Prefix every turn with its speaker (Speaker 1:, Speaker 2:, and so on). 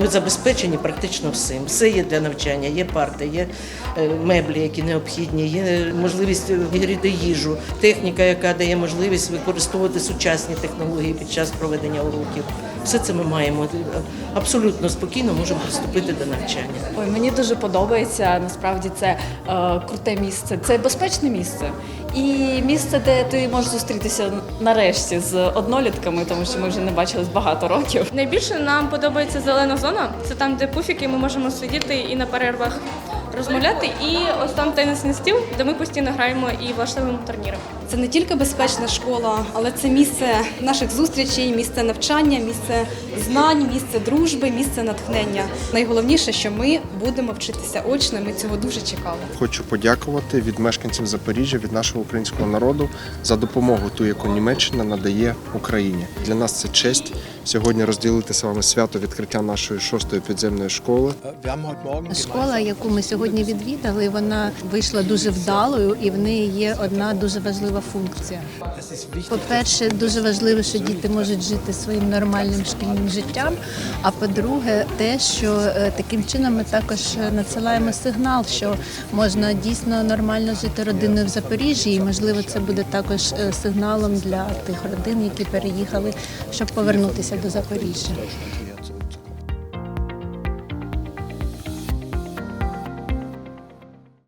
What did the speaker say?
Speaker 1: Ми забезпечені практично всім. Все є для навчання, є парти, є е, меблі, які необхідні, є можливість гріти їжу, техніка, яка дає можливість використовувати сучасні технології під час проведення уроків. Все це ми маємо абсолютно спокійно можемо приступити до навчання.
Speaker 2: Ой, мені дуже подобається. Насправді це е, круте місце. Це безпечне місце. І місце, де ти можеш зустрітися нарешті з однолітками, тому що ми вже не бачились багато років.
Speaker 3: Найбільше нам подобається зелена зона. Це там, де пуфіки, ми можемо сидіти і на перервах розмовляти. І ось там тенісний стіл, де ми постійно граємо і влаштовуємо турніри.
Speaker 4: Це не тільки безпечна школа, але це місце наших зустрічей, місце навчання, місце знань, місце дружби, місце натхнення. Найголовніше, що ми будемо вчитися очно. Ми цього дуже чекали.
Speaker 5: Хочу подякувати від мешканців Запоріжжя, від нашого українського народу за допомогу, ту, яку Німеччина надає Україні. Для нас це честь сьогодні розділити з вами свято відкриття нашої шостої підземної школи.
Speaker 6: Школа, яку ми сьогодні відвідали, вона вийшла дуже вдалою, і в неї є одна дуже важлива функція. По-перше, дуже важливо, що діти можуть жити своїм нормальним шкільним життям. А по-друге, те, що е, таким чином ми також надсилаємо сигнал, що можна дійсно нормально жити родиною в Запоріжжі, і можливо, це буде також е, сигналом для тих родин, які переїхали, щоб повернутися до Запоріжжя.